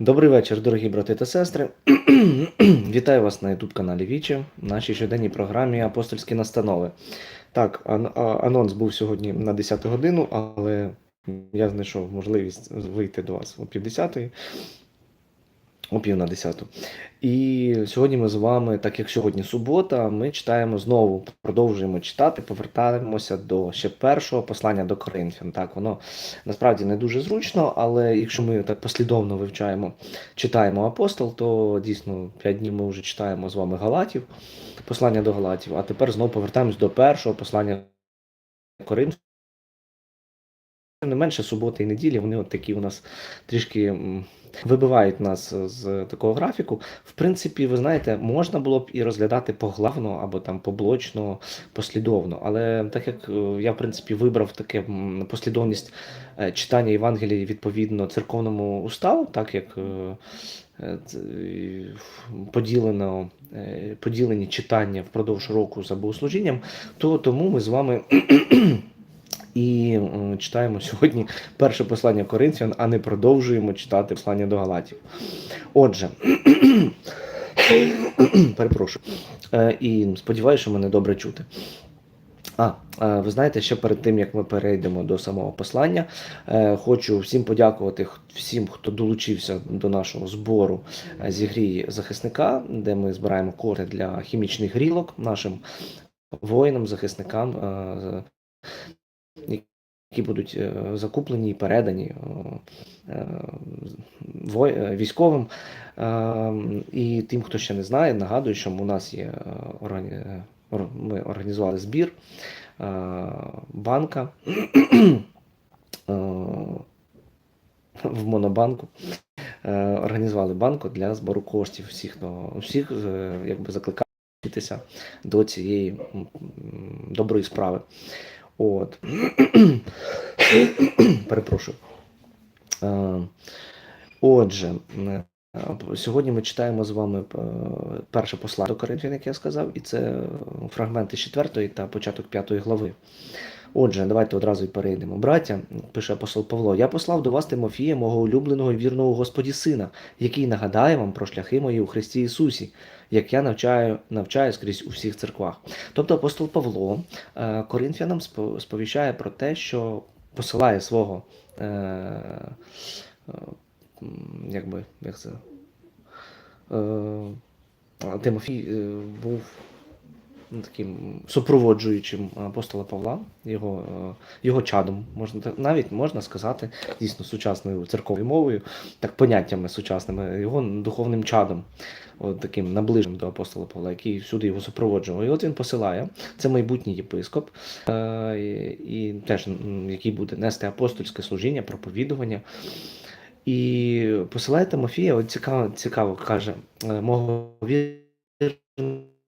Добрий вечір, дорогі брати та сестри. Вітаю вас на youtube каналі Вічі, в нашій щоденній програмі Апостольські настанови. Так, анонс був сьогодні на 10 годину, але я знайшов можливість вийти до вас о 50 о пів на 10. І сьогодні ми з вами, так як сьогодні субота, ми читаємо знову, продовжуємо читати, повертаємося до ще першого послання до Коринфян. Так, воно насправді не дуже зручно, але якщо ми так послідовно вивчаємо, читаємо апостол, то дійсно 5 днів ми вже читаємо з вами Галатів, послання до Галатів, а тепер знову повертаємось до першого послання Коринфян. Тим не менше, суботи і неділі, вони от такі у нас трішки вибивають нас з такого графіку. В принципі, ви знаєте, можна було б і розглядати поглавно або там поблочно, послідовно. Але так як е, я, в принципі, вибрав таке послідовність е, читання Євангелії відповідно церковному уставу, так як е, поділено, поділені читання впродовж року за богослужінням, то тому ми з вами. І читаємо сьогодні перше послання Коринфян, а не продовжуємо читати послання до Галатів. Отже, перепрошую. Е, І сподіваюся, що мене добре чути. А, е, ви знаєте, ще перед тим як ми перейдемо до самого послання, е, хочу всім подякувати всім, хто долучився до нашого збору зі грії захисника, де ми збираємо кори для хімічних грілок нашим воїнам, захисникам, які будуть е, закуплені і передані е, е, військовим. І тим, хто ще не знає, нагадую, що у нас є ми організували збір банка в Монобанку. Організували банку для збору коштів. Всіх, хто- всіх якби закликаю до цієї доброї справи. От. Перепрошую. Отже, е, сьогодні ми читаємо з вами е, перше послання до Коринфян, як я сказав, і це фрагменти 4 та початок 5 глави. Отже, давайте одразу й перейдемо. Браття, пише апостол Павло, я послав до вас Тимофія, мого улюбленого і вірного Господі сина, який нагадає вам про шляхи мої у Христі Ісусі, як я навчаю, навчаю скрізь у всіх церквах. Тобто апостол Павло е, коринфянам сповіщає про те, що посилає свого е, е, якби, як це, Тимофій був таким супроводжуючим апостола Павла, його, е, його чадом, можна навіть можна сказати, дійсно сучасною церковною мовою, так поняттями сучасними, його духовним чадом, от таким наближеним до апостола Павла, який всюди його супроводжував. І от він посилає, це майбутній єпископ, е, і теж який буде нести апостольське служіння, проповідування. І посилає Тимофія, от цікаво, цікаво каже, е, мого вірного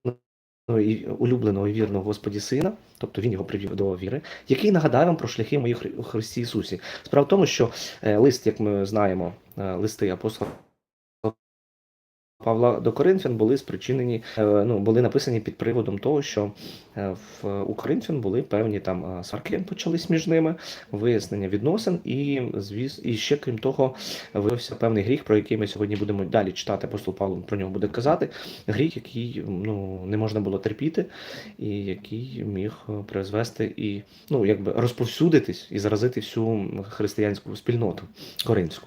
і улюбленого і вірного Господі Сина, тобто він його привів до віри, який нагадає вам про шляхи мої у Христі Ісусі. Справа в тому, що е, лист, як ми знаємо, е, листи апостола Павла до Коринфян були спричинені, е, ну, були написані під приводом того, що е, в, у Коринфян були певні там е, сварки почались між ними, вияснення відносин, і звіс, і ще крім того, виявився певний гріх, про який ми сьогодні будемо далі читати. Апостол Павло про нього буде казати. Гріх, який ну, не можна було терпіти, і який міг призвести і ну, якби розповсюдитись і заразити всю християнську спільноту коринфську.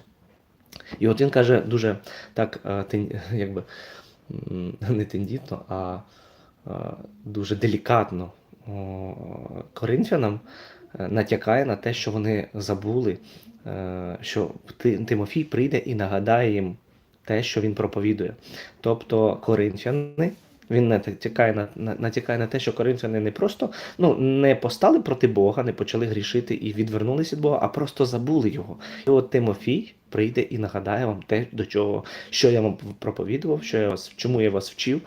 І от він каже дуже так, е, якби не тендітно, а е, дуже делікатно коринфянам е, натякає на те, що вони забули, що Тимофій прийде і нагадає їм те, що він проповідує. Тобто коринфяни. Він натякає на, на, натякає на те, що коринфяни не просто ну, не постали проти Бога, не почали грішити і відвернулися від Бога, а просто забули його. І от Тимофій прийде і нагадає вам те, до чого, що я вам проповідував, що я вас, чому я вас вчив,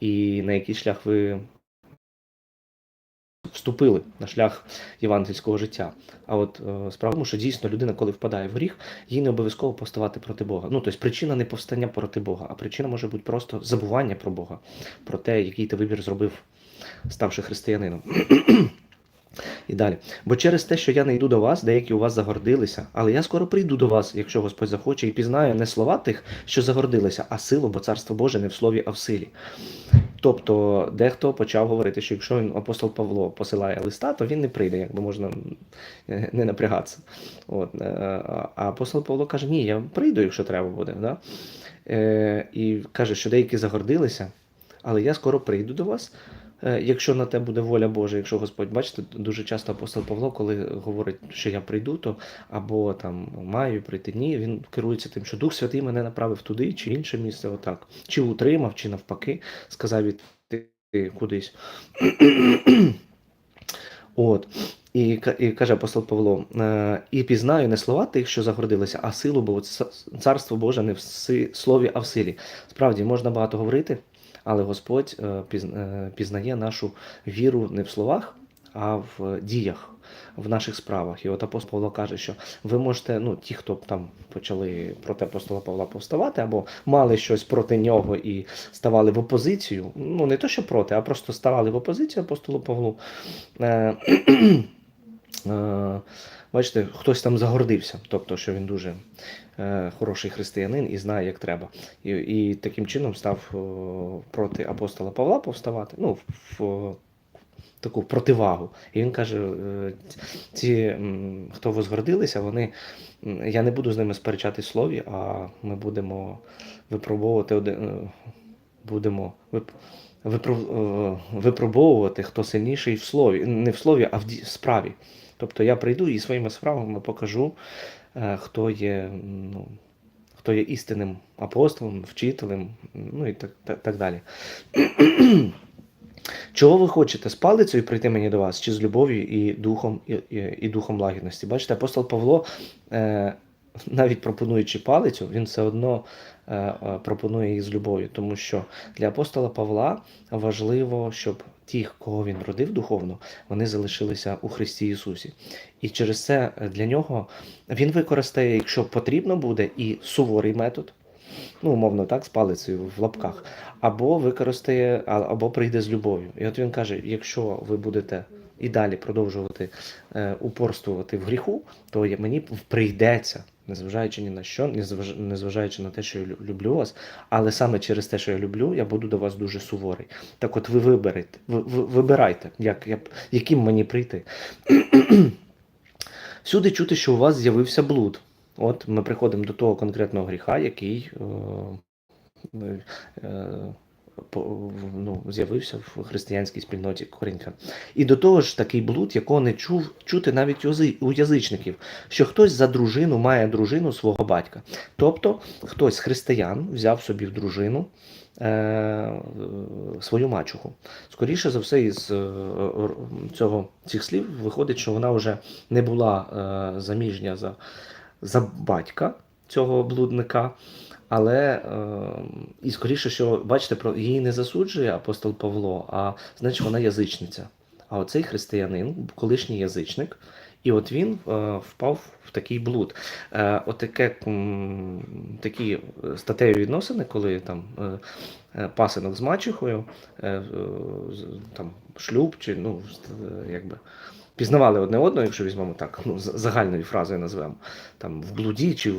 і на який шлях ви вступили на шлях євангельського життя. А от е, справа тому, що дійсно людина, коли впадає в гріх, їй не обов'язково поставати проти Бога. Ну, тобто причина не повстання проти Бога, а причина може бути просто забування про Бога, про те, який ти вибір зробив, ставши християнином. І далі. Бо через те, що я не йду до вас, деякі у вас загордилися, але я скоро прийду до вас, якщо Господь захоче, і пізнаю не слова тих, що загордилися, а силу, бо царство Боже не в слові, а в силі. Тобто, дехто почав говорити, що якщо він апостол Павло посилає листа, то він не прийде, якби можна е, не напрягатися. От, е, а апостол Павло каже: Ні, я прийду, якщо треба буде. Да? Е, І каже, що деякі загордилися, але я скоро прийду до вас. Е, Якщо на те буде воля Божа, якщо Господь, бачите, дуже часто апостол Павло, коли говорить, що я прийду, то або там маю прийти, ні, він керується тим, що Дух Святий мене направив туди чи інше місце, отак, чи утримав, чи навпаки, сказав іти кудись. От. І, і каже апостол Павло: е, і пізнаю не слова тих, що загордилися, а силу, бо царство Боже не в слові, а в силі. Справді можна багато говорити, але Господь е, е, пізнає нашу віру не в словах, а в діях, в наших справах. І от апостол Павло каже, що ви можете, ну, ті, хто там почали проти апостола Павла повставати, або мали щось проти нього і ставали в опозицію. Ну, не то, що проти, а просто ставали в опозицію апостолу Павлу. Е, е, Бачите, хтось там загордився, тобто, що він дуже хороший християнин і знає, як треба. І, і таким чином став проти апостола Павла повставати, ну, в, таку противагу. І він каже: е, ці, хто возгордилися, вони, я не буду з ними сперечатись в слові, а ми будемо випробовувати один, е, будемо вип, е, випробовувати, хто сильніший в слові, не в слові, а в справі. Тобто я прийду і своїми справами покажу, е, хто є, ну, хто є істинним апостолом, вчителем, ну і так, так, так далі. Чого ви хочете з палицею прийти мені до вас, чи з любов'ю і духом, і, і, і духом лагідності? Бачите, апостол Павло, е, навіть пропонуючи палицю, він все одно е, е, пропонує її з любов'ю, тому що для апостола Павла важливо, щоб ті, кого він родив духовно, вони залишилися у Христі Ісусі. І через це для нього він використає, якщо потрібно буде, і суворий метод, ну, умовно так, з палицею в лапках, або використає, або прийде з любов'ю. І от він каже: якщо ви будете і далі продовжувати е, упорствувати в гріху, то мені прийдеться, незважаючи ні на що, незваж- незважаючи на те, що я люблю вас, але саме через те, що я люблю, я буду до вас дуже суворий. Так от ви виберете, ви, ви, вибирайте, як, я, яким мені прийти. Всюди чути, що у вас з'явився блуд. От ми приходимо до того конкретного гріха, який е, е, ну, з'явився в християнській спільноті Коринфян. І до того ж такий блуд, якого не чув чути навіть у язичників, що хтось за дружину має дружину свого батька. Тобто хтось з християн взяв собі в дружину е, свою мачуху. Скоріше за все, із е, цього, цих слів виходить, що вона вже не була е, заміжня за, за батька цього блудника. Але е, і скоріше, що бачите, про її не засуджує апостол Павло, а значить вона язичниця. А оцей християнин, колишній язичник, і от він е, впав в такий блуд. Е, отаке, м, такі е, статеві відносини, коли там е, е, пасинок з мачехою, е, е, там шлюб, чи ну, е, якби. Пізнавали одне одного, якщо візьмемо так, ну, загальною фразою назвемо, там в блуді чи в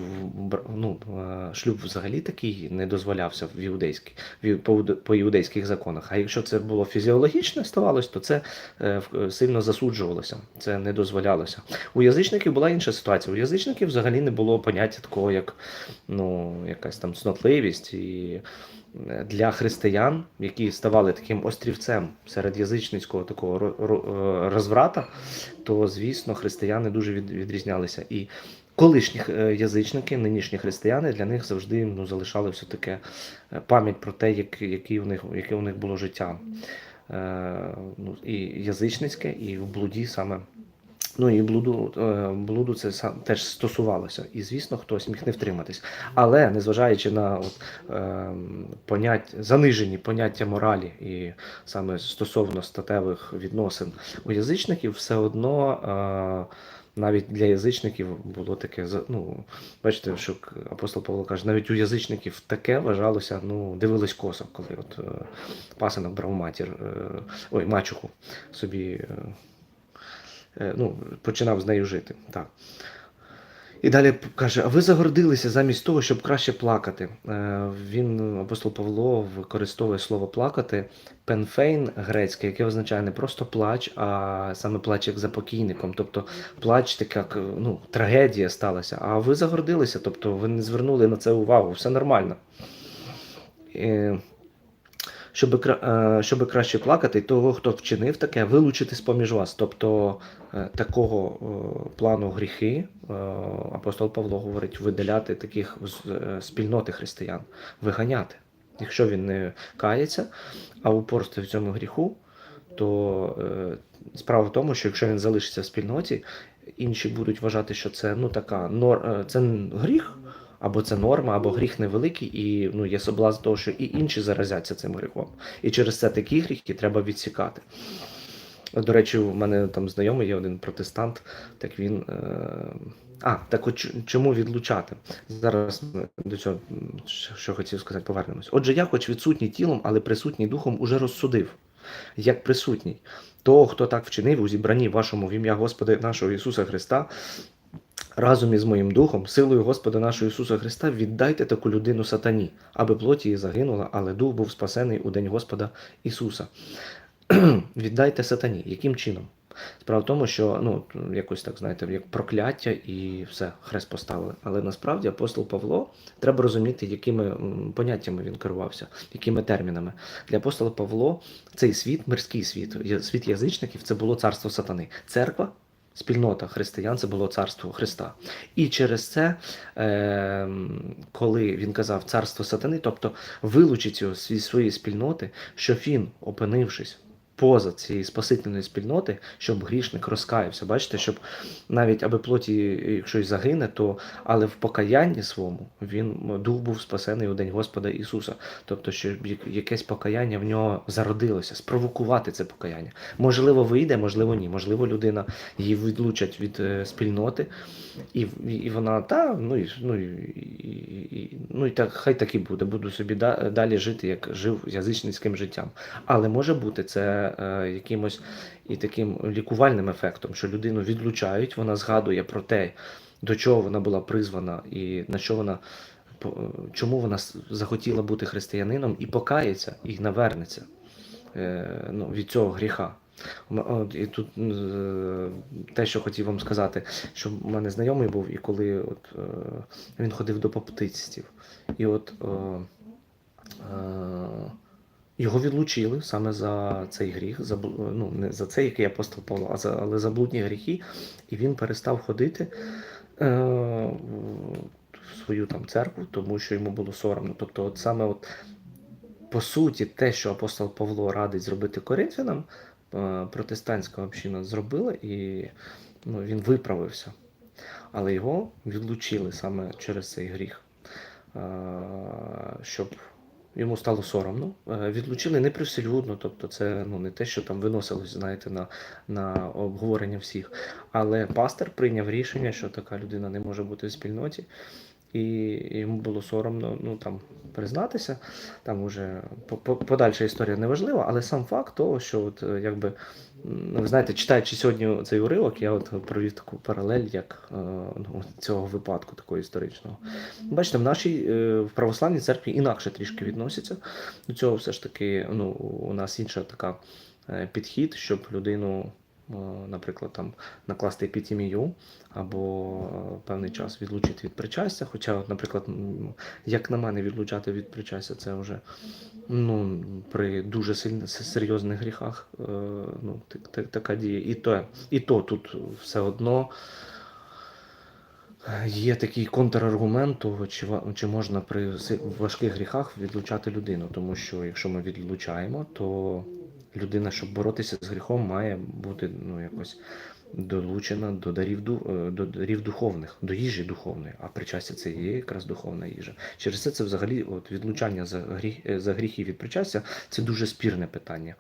ну, е, шлюб взагалі такий не дозволявся в іудейській, по, іудейських законах. А якщо це було фізіологічне ставалось, то це е, сильно засуджувалося, це не дозволялося. У язичників була інша ситуація. У язичників взагалі не було поняття такого, як ну, якась там цнотливість. І е, для християн, які ставали таким острівцем серед язичницького такого е, розврата, то звісно християни дуже відрізнялися. І колишні е, язичники, нинішні християни, для них завжди ну, залишали все таке е, пам'ять про те, як, які у них, яке у них було життя. Ну, і язичницьке, і в блуді саме. Ну і блуду, е, блуду це теж стосувалося. І звісно, хтось міг не втриматись. Але незважаючи на от, е, занижені поняття моралі і саме стосовно статевих відносин у язичників, все одно. Е, навіть для язичників було таке, ну, бачите, що апостол Павло каже, навіть у язичників таке вважалося, ну, дивились косо, коли от е, пасинок брав матір, ой, мачуху собі ну, починав з нею жити. Так. І далі каже: А ви загордилися замість того, щоб краще плакати. Е, Він, апостол Павло, використовує слово плакати пенфейн грецьке, яке означає не просто плач, а саме плач як за покійником. Тобто плач така ну, трагедія сталася. А ви загордилися, тобто ви не звернули на це увагу, все нормально. Е, щоб, щоб краще плакати, того, хто вчинив таке, вилучити з-поміж вас. Тобто е, такого е, плану гріхи, е, апостол Павло говорить, видаляти таких з е, спільноти християн, виганяти. Якщо він не кається, а упорствує в цьому гріху, то е, справа в тому, що якщо він залишиться в спільноті, інші будуть вважати, що це ну така нор, е, це гріх, або це норма, або гріх невеликий, і ну, є соблазн того, що і інші заразяться цим гріхом. І через це такі гріхи треба відсікати. До речі, у мене там знайомий є один протестант, так він. Е... А, так от чому відлучати? Зараз до цього, що хотів сказати, повернемось. Отже, я, хоч відсутній тілом, але присутній духом, уже розсудив, як присутній. Того, хто так вчинив у зібранні вашому в ім'я Господа нашого Ісуса Христа, разом із моїм духом, силою Господа нашого Ісуса Христа, віддайте таку людину сатані, аби плоть її загинула, але дух був спасений у день Господа Ісуса. віддайте сатані. Яким чином? Справа в тому, що ну, якось так, знаєте, як прокляття і все, хрест поставили. Але насправді апостол Павло треба розуміти, якими поняттями він керувався, якими термінами. Для апостола Павло цей світ, мирський світ, світ язичників, це було царство сатани. Церква, спільнота християн, це було царство Христа. І через це, е, коли він казав царство сатани, тобто вилучить його зі своєї спільноти, що він, опинившись поза цієї спасительної спільноти, щоб грішник розкаявся. Бачите, щоб навіть аби плоті, якщо й загине, то але в покаянні своєму він дух був спасений у день Господа Ісуса. Тобто, щоб якесь покаяння в нього зародилося, спровокувати це покаяння. Можливо, вийде, можливо, ні. Можливо, людина її відлучать від е, спільноти, і, і, вона та ну і ну і, і, ну і так хай так і буде. Буду собі да, далі жити, як жив язичницьким життям. Але може бути це е, якимось і таким лікувальним ефектом, що людину відлучають, вона згадує про те, до чого вона була призвана і на що вона. Чому вона захотіла бути християнином і покається, і навернеться е, ну, від цього гріха. І тут е, те, що хотів вам сказати, що в мене знайомий був, і коли от, е, він ходив до баптистів, і от е, е, його відлучили саме за цей гріх, за, ну, не за цей, який апостол Павло, а за, але за блудні гріхи, і він перестав ходити е, в свою там церкву, тому що йому було соромно. Тобто, от саме от, по суті, те, що апостол Павло радить зробити коринфянам, е, протестантська община зробила, і ну, він виправився. Але його відлучили саме через цей гріх, е, щоб йому стало соромно. Е, Відлучили не привселюдно, тобто це ну, не те, що там виносилось, знаєте, на, на обговорення всіх. Але пастор прийняв рішення, що така людина не може бути в спільноті, і йому було соромно ну, там, признатися. Там уже по- по- подальша історія не важлива, але сам факт того, що от, е, якби, ви знаєте, читаючи сьогодні цей уривок, я от провів таку паралель як е, ну, цього випадку такого історичного. Бачите, в нашій е, в православній церкві інакше трішки відносяться до цього. Все ж таки, ну, у нас інша така е, підхід, щоб людину. Е, Наприклад, там накласти епітемію або е, певний час відлучити від причастя. Хоча, наприклад, як на мене, відлучати від причастя, це вже ну, при дуже сильно серйозних гріхах е, ну, так- так- така дія. І то, і то тут все одно є такий контраргумент того, чи, чи можна при важких гріхах відлучати людину. Тому що якщо ми відлучаємо, то людина, щоб боротися з гріхом, має бути ну, якось долучена до дарів, е, до дарів духовних, до їжі духовної, а причастя це є якраз духовна їжа. Через це це взагалі от, відлучання за, гріх, е, за гріхи від причастя це дуже спірне питання.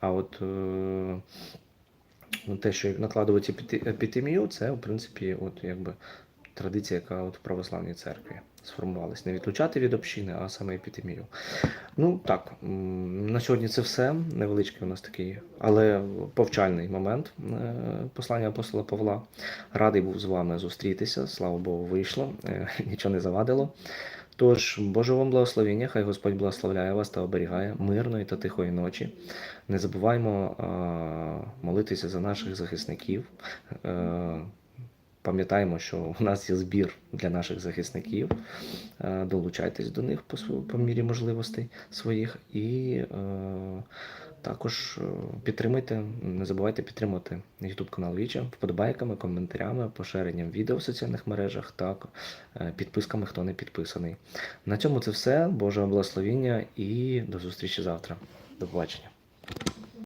А от е, ну, те, що накладувати епітемію, це в принципі, от якби традиція, яка от в православній церкві сформувалась. Не відлучати від общини, а саме епідемію. Ну так, на сьогодні це все. Невеличкий у нас такий, але повчальний момент е, послання апостола Павла. Радий був з вами зустрітися. Слава Богу, вийшло, е, нічого не завадило. Тож, Боже вам благословення, хай Господь благословляє вас та оберігає мирної та тихої ночі. Не забуваймо а, молитися за наших захисників. Е, Пам'ятаємо, що у нас є збір для наших захисників. Е, Долучайтесь до них по, по мірі можливостей своїх і е, також е, підтримуйте, не забувайте підтримувати YouTube канал Віча вподобайками, коментарями, поширенням відео в соціальних мережах та е, підписками, хто не підписаний. На цьому це все. Божого благословіння і до зустрічі завтра. До побачення.